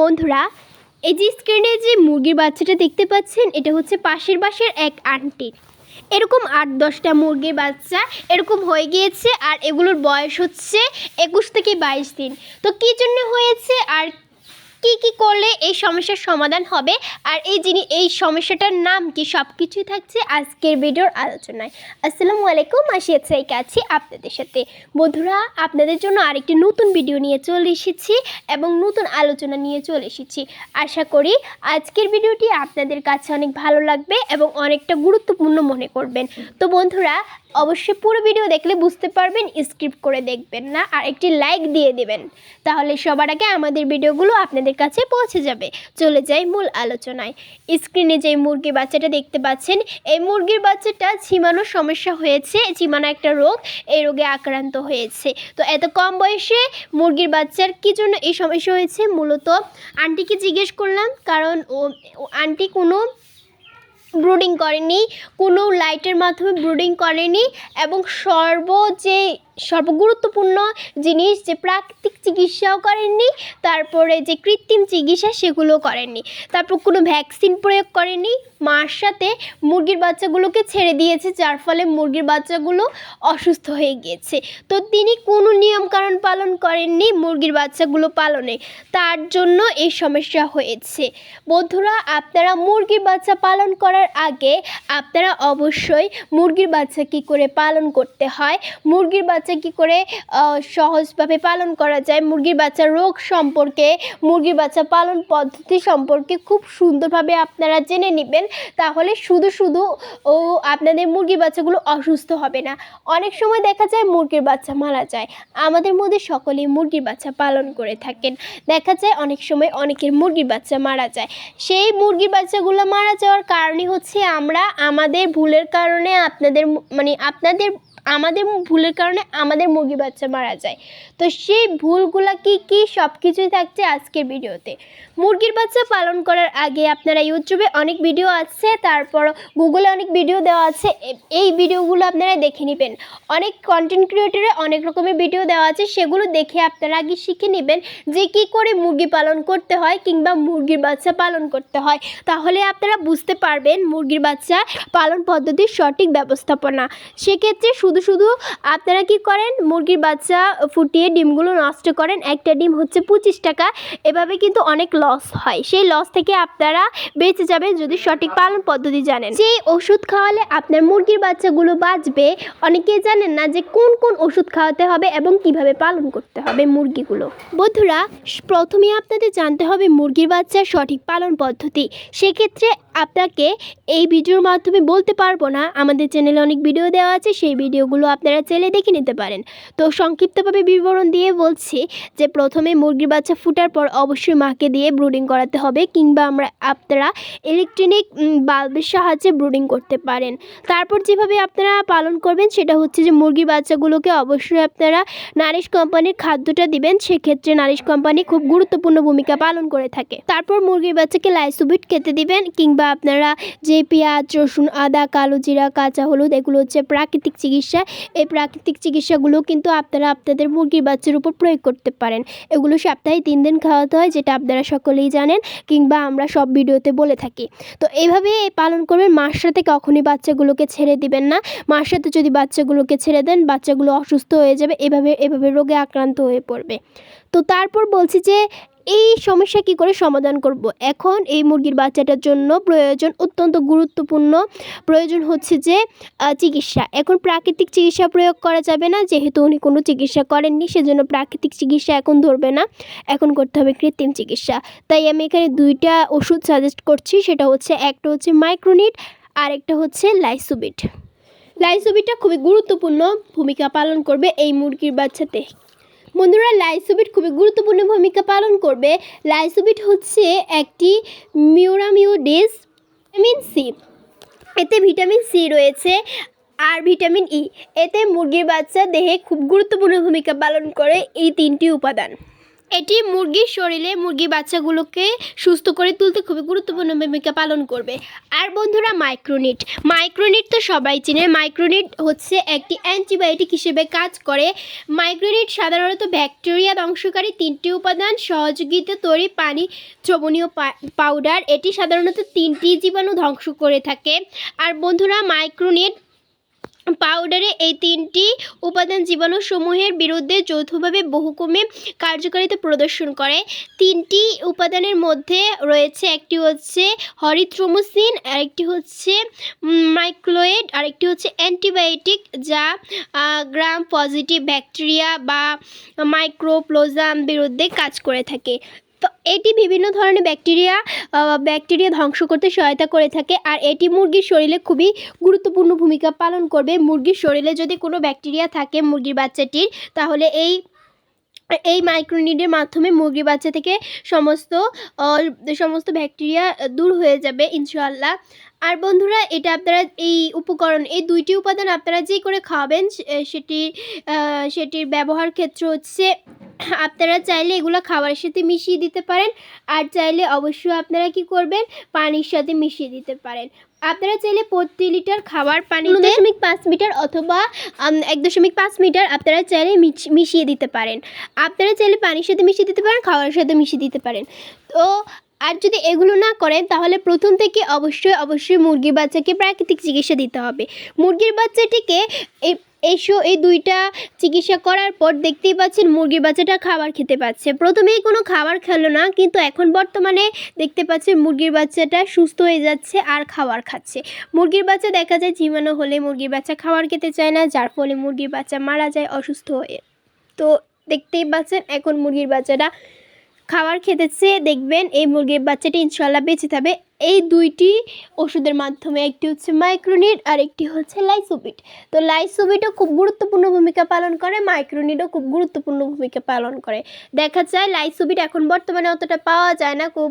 বন্ধুরা, এই যে স্ক্রিনে যে মুরগির বাচ্চাটা দেখতে পাচ্ছেন, এটা হচ্ছে পাশের বাসের এক আন্টির এরকম আট দশটা মুরগির বাচ্চা এরকম হয়ে গিয়েছে, আর এগুলোর বয়স হচ্ছে একুশ থেকে বাইশ দিন। তো কী জন্য হয়েছে, আর কি কি করলে এই সমস্যার সমাধান হবে? আর এই যিনি, এই সমস্যাটার নাম কি? সব কিছুই থাকছে আজকের ভিডিওর আলোচনায়। আসসালামু আলাইকুম আসিয়া সাইকে আছি আপনাদের সাথে। বন্ধুরা, আপনাদের জন্য আরেকটি নতুন ভিডিও নিয়ে চলে এসেছি এবং নতুন আলোচনা নিয়ে চলে এসেছি। আশা করি আজকের ভিডিওটি আপনাদের কাছে অনেক ভালো লাগবে এবং অনেকটা গুরুত্বপূর্ণ মনে করবেন। তো বন্ধুরা অবশ্যই পুরো ভিডিও দেখলে বুঝতে পারবেন স্ক্রিপ্ট করে দেখবেন না, আর একটি লাইক দিয়ে দেবেন। তাহলে সবার আগে আমাদের ভিডিওগুলো আপনাদের কাছে পৌঁছে যাবে। চলে যাই মূল আলোচনায়। স্ক্রিনে যে মুরগির বাচ্চাটা দেখতে পাচ্ছেন, এই মুরগির বাচ্চাটা ঝিমানোর সমস্যা হয়েছে ঝিমানো একটা রোগ, এই রোগে আক্রান্ত হয়েছে। তো এত কম বয়সে মুরগির বাচ্চার কী জন্য এই সমস্যা হয়েছে? মূলত আন্টিকে জিজ্ঞেস করলাম, কারণ ও আন্টি কোনো ব্রুডিং করেনি কোনো লাইটের মাধ্যমে ব্রুডিং করেনি এবং সর্ব যে সর্বগুরুত্বপূর্ণ জিনিস যে প্রাকৃতিক চিকিৎসাও করেননি, তারপরে যে কৃত্রিম চিকিৎসা সেগুলো করেননি। তারপর কোনো ভ্যাকসিন প্রয়োগ করেনি মার সাথে মুরগির বাচ্চাগুলোকে ছেড়ে দিয়েছে, যার ফলে মুরগির বাচ্চাগুলো অসুস্থ হয়ে গিয়েছে। তো তিনি কোনো নিয়মকানুন পালন করেননি, মুরগির বাচ্চাগুলো পালনে। তার জন্য এই সমস্যা হয়েছে। বন্ধুরা, আপনারা মুরগির বাচ্চা পালন করার আগে আপনারা অবশ্যই মুরগির বাচ্চা কী করে পালন করতে হয়? মুরগির বাচ্চা কী করে সহজভাবে পালন করা যায়। মুরগির বাচ্চা রোগ সম্পর্কে, মুরগির বাচ্চা পালন পদ্ধতি সম্পর্কে খুব সুন্দরভাবে আপনারা জেনে নেবেন। তাহলে শুধু শুধু, ও, আপনাদের মুরগির বাচ্চাগুলো অসুস্থ হবে না। অনেক সময় দেখা যায় মুরগির বাচ্চা মারা যায়। আমাদের মধ্যে সকলেই মুরগির বাচ্চা পালন করে থাকেন। দেখা যায় অনেক সময় অনেকের মুরগির বাচ্চা মারা যায়। সেই মুরগির বাচ্চাগুলো মারা যাওয়ার কারণই হচ্ছে আমরা, আমাদের ভুলের কারণে আপনাদের মানে আপনাদের আমাদের ভুলের কারণে আমাদের মুরগি বাচ্চা মারা যায়। তো সেই ভুলগুলো কি কি সব কিছুই থাকছে আজকের ভিডিওতে। মুরগির বাচ্চা পালন করার আগে আপনারা ইউটিউবে অনেক ভিডিও আছে, তারপর গুগলে অনেক ভিডিও দেওয়া আছে। এই ভিডিওগুলো আপনারা দেখে নেবেন। অনেক কন্টেন্ট ক্রিয়েটরে অনেক রকমের ভিডিও দেওয়া আছে, সেগুলো দেখে আপনারা আগে শিখে নেবেন যে কি করে মুরগি পালন করতে হয় কিংবা মুরগির বাচ্চা পালন করতে হয়। তাহলে আপনারা বুঝতে পারবেন মুরগির বাচ্চা পালন পদ্ধতির সঠিক ব্যবস্থাপনা। সেক্ষেত্রে শুধু শুধু আপনারা কি করেন? মুরগির বাচ্চা ফুটিয়ে ডিমগুলো নষ্ট করেন। একটা ডিম হচ্ছে পঁচিশ টাকা। এভাবে কিন্তু অনেক লস হয়। সেই লস থেকে আপনারা বেঁচে যাবেন যদি সঠিক পালন পদ্ধতি জানেন। সেই ওষুধ খাওয়ালে আপনার মুরগির বাচ্চাগুলো বাঁচবে, অনেকেই জানেন না যে কোন কোন ওষুধ খাওয়াতে হবে এবং কীভাবে পালন করতে হবে মুরগিগুলো। বন্ধুরা প্রথমে আপনাদের জানতে হবে মুরগির বাচ্চার সঠিক পালন পদ্ধতি। সেক্ষেত্রে আপনাকে এই ভিডিওর মাধ্যমে বলতে পারব না। আমাদের চ্যানেলে অনেক ভিডিও দেওয়া আছে, সেই ভিডিওগুলো আপনারা চাইলে দেখে নিতে পারেন। তো সংক্ষিপ্তভাবে বিবরণ দিয়ে বলছি যে, প্রথমে মুরগির বাচ্চা ফুটার পর অবশ্যই মাকে দিয়ে ব্রুডিং করাতে হবে কিংবা আমরা, আপনারা ইলেকট্রনিক বাল্বের সাহায্যে ব্রুডিং করতে পারেন। তারপর যেভাবে আপনারা পালন করবেন সেটা হচ্ছে যে, মুরগির বাচ্চাগুলোকে অবশ্যই আপনারা নারিশ কোম্পানির খাদ্যটা দিবেন। সেক্ষেত্রে নারিশ কোম্পানি খুব গুরুত্বপূর্ণ ভূমিকা পালন করে থাকে। তারপর মুরগির বাচ্চাকে লাইসোবিট খেতে দিবেন কিংবা আপনারা যে পেঁয়াজ, রসুন, আদা, কালো জিরা, কাঁচা হলুদ, এগুলো হচ্ছে প্রাকৃতিক চিকিৎসা এই প্রাকৃতিক চিকিৎসাগুলো কিন্তু আপনারা আপনাদের মুরগির বাচ্চার উপর প্রয়োগ করতে পারেন। এগুলো সপ্তাহে তিন দিন খাওয়াতে হয়, যেটা আপনারা সকলেই জানেন, কিংবা আমরা সব ভিডিওতে বলে থাকি। তো এইভাবে পালন করবেন সাথে কখনই বাচ্চাগুলোকে ছেড়ে দিবেন না। সাথে যদি বাচ্চাগুলোকে ছেড়ে দেন, বাচ্চাগুলো অসুস্থ হয়ে যাবে, এভাবে এভাবে রোগে আক্রান্ত হয়ে পড়বে। তো তারপর বলছি যে এই সমস্যা কি করে সমাধান করব? এখন এই মুরগির বাচ্চাটার জন্য প্রয়োজন অত্যন্ত গুরুত্বপূর্ণ প্রয়োজন হচ্ছে যে চিকিৎসা। এখন প্রাকৃতিক চিকিৎসা প্রয়োগ করা যাবে না, যেহেতু উনি কোনো চিকিৎসা করেননি, সেজন্য প্রাকৃতিক চিকিৎসা এখন ধরবে না। এখন করতে হবে কৃত্রিম চিকিৎসা। তাই আমি এখানে দুইটা ওষুধ সাজেস্ট করছি, সেটা হচ্ছে একটা হচ্ছে মাইক্রোনিট আর একটা হচ্ছে লাইসোবিট লাইসোবিটটা খুবই গুরুত্বপূর্ণ ভূমিকা পালন করবে এই মুরগির বাচ্চাতে। বন্ধুরা, লাইসোবিট খুবই গুরুত্বপূর্ণ ভূমিকা পালন করবে। লাইসোবিট হচ্ছে একটি মিউরামিউডিস ভিটামিন সি। এতে ভিটামিন সি রয়েছে আর ভিটামিন ই। এতে মুরগির বাচ্চা দেহে খুব গুরুত্বপূর্ণ ভূমিকা পালন করে এই তিনটি উপাদান। এটি মুরগির শরীরে মুরগি বাচ্চাগুলোকে সুস্থ করে তুলতে খুবই গুরুত্বপূর্ণ ভূমিকা পালন করবে। আর বন্ধুরা মাইক্রোনিট। মাইক্রোনিট তো সবাই চেনে। মাইক্রোনিট হচ্ছে একটি অ্যান্টিবায়োটিক হিসেবে কাজ করে। মাইক্রোনিট সাধারণত ব্যাকটেরিয়া ধ্বংসকারী তিনটি উপাদান, সহযোগিতা, তৈরি পানি দ্রবণীয় পাউডার, এটি সাধারণত তিনটি জীবাণু ধ্বংস করে থাকে। আর বন্ধুরা মাইক্রোনিট পাউডারে এই তিনটি উপাদান জীবাণুসমূহের বিরুদ্ধে যৌথভাবে বহুকমে কার্যকারিতা প্রদর্শন করে। তিনটি উপাদানের মধ্যে রয়েছে, একটি হচ্ছে হরিথ্রোমোসিন আরেকটি হচ্ছে মাইক্লোয়েড আরেকটি হচ্ছে অ্যান্টিবায়োটিক যা গ্রাম পজিটিভ ব্যাকটেরিয়া বা মাইক্রোপ্লোজাম বিরুদ্ধে কাজ করে থাকে। এটি বিভিন্ন ধরনের ব্যাকটেরিয়া ব্যাকটেরিয়া ধ্বংস করতে সহায়তা করে থাকে। আর এটি মুরগির শরীরে খুবই গুরুত্বপূর্ণ ভূমিকা পালন করবে। মুরগির শরীরে যদি কোনো ব্যাকটেরিয়া থাকে মুরগির বাচ্চাটির, তাহলে এই এই মাইক্রোনিডের মাধ্যমে মুরগি বাচ্চা থেকে সমস্ত সমস্ত ব্যাকটেরিয়া দূর হয়ে যাবে ইনশাল্লাহ আর বন্ধুরা, এটা আপনারা এই উপকরণ, এই দুইটি উপাদান আপনারা যে করে খাওয়াবেন সেটি সেটির ব্যবহার ক্ষেত্র হচ্ছে আপনারা চাইলে এগুলো খাবারের সাথে মিশিয়ে দিতে পারেন। আর চাইলে অবশ্যই আপনারা কি করবেন? পানির সাথে মিশিয়ে দিতে পারেন। আপনারা চাইলে প্রতি লিটার খাবার পানি দশমিক পাঁচ মিটার অথবা এক দশমিক পাঁচ মিটার আপনারা চাইলে মিশিয়ে দিতে পারেন। আপনারা চাইলে পানির সাথে মিশিয়ে দিতে পারেন, খাবারের সাথে মিশিয়ে দিতে পারেন। তো, আর যদি এগুলো না করেন, তাহলে প্রথম থেকে অবশ্যই অবশ্যই মুরগির বাচ্চাকে প্রাকৃতিক চিকিৎসা দিতে হবে। মুরগির বাচ্চাটিকে এসো, এই দুইটা চিকিৎসা করার পর দেখতেই পাচ্ছেন মুরগির বাচ্চাটা খাবার খেতে পাচ্ছে। প্রথমেই কোনো খাবার খেলো না, কিন্তু এখন বর্তমানে দেখতে পাচ্ছেন মুরগির বাচ্চাটা সুস্থ হয়ে যাচ্ছে আর খাবার খাচ্ছে। মুরগির বাচ্চা দেখা যায় জীবাণু হলে মুরগির বাচ্চা খাবার খেতে চায় না, যার ফলে মুরগির বাচ্চা মারা যায় অসুস্থ হয়ে। তো দেখতেই পাচ্ছেন এখন মুরগির বাচ্চাটা খাবার খেতেছে দেখবেন এই মুরগির বাচ্চাটি ইনশাল্লাহ বেঁচে থাকবে। এই দুইটি ওষুধের মাধ্যমে একটি হচ্ছে মাইক্রোনিড আর একটি হচ্ছে লাইসোবিট। তো লাইসোবিটও খুব গুরুত্বপূর্ণ ভূমিকা পালন করে, মাইক্রোনিডও খুব গুরুত্বপূর্ণ ভূমিকা পালন করে। দেখা যায় লাইসোবিট এখন বর্তমানে অতটা পাওয়া যায় না খুব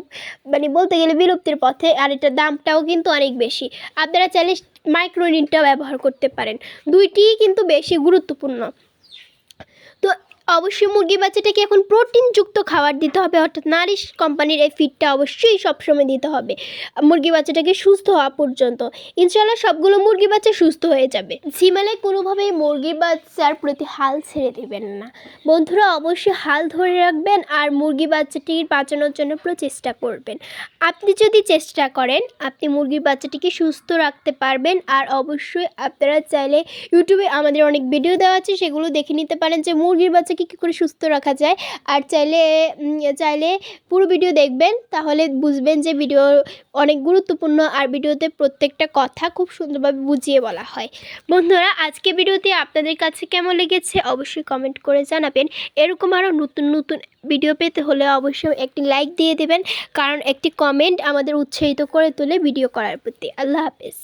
মানে বলতে গেলে বিলুপ্তির পথে, আর এটার দামটাও কিন্তু অনেক বেশি। আপনারা চাইলে মাইক্রোনিডটাও ব্যবহার করতে পারেন। দুইটিই কিন্তু বেশি গুরুত্বপূর্ণ। অবশ্যই মুরগি বাচ্চাটাকে এখন প্রোটিনযুক্ত খাবার দিতে হবে, অর্থাৎ নারিশ কোম্পানির এই ফিডটা অবশ্যই সবসময় দিতে হবে, মুরগি বাচ্চাটাকে সুস্থ হওয়া পর্যন্ত। ইনশাল্লাহ সবগুলো মুরগি বাচ্চা সুস্থ হয়ে যাবে। ঝিমালে কোনোভাবেই মুরগি বাচ্চার প্রতি হাল ছেড়ে দেবেন না। বন্ধুরা, অবশ্যই হাল ধরে রাখবেন আর মুরগি বাচ্চাটির বাঁচানোর জন্য প্রচেষ্টা করবেন। আপনি যদি চেষ্টা করেন, আপনি মুরগির বাচ্চাটিকে সুস্থ রাখতে পারবেন আর অবশ্যই আপনারা চাইলে ইউটিউবে আমাদের অনেক ভিডিও দেওয়া আছে, সেগুলো দেখে নিতে পারেন যে মুরগির বাচ্চাকে কী করে সুস্থ রাখা যায়? আর চাইলে চাইলে পুরো ভিডিও দেখবেন, তাহলে বুঝবেন যে ভিডিও অনেক গুরুত্বপূর্ণ আর ভিডিওতে প্রত্যেকটা কথা খুব সুন্দরভাবে বুঝিয়ে বলা হয়। বন্ধুরা আজকে ভিডিওতে আপনাদের কাছে কেমন লেগেছে অবশ্যই কমেন্ট করে জানাবেন। এরকম আরও নতুন নতুন ভিডিও পেতে হলে অবশ্যই একটি লাইক দিয়ে দেবেন, কারণ একটি কমেন্ট আমাদের উৎসাহিত করে তোলে ভিডিও করার প্রতি। আল্লাহ হাফেজ।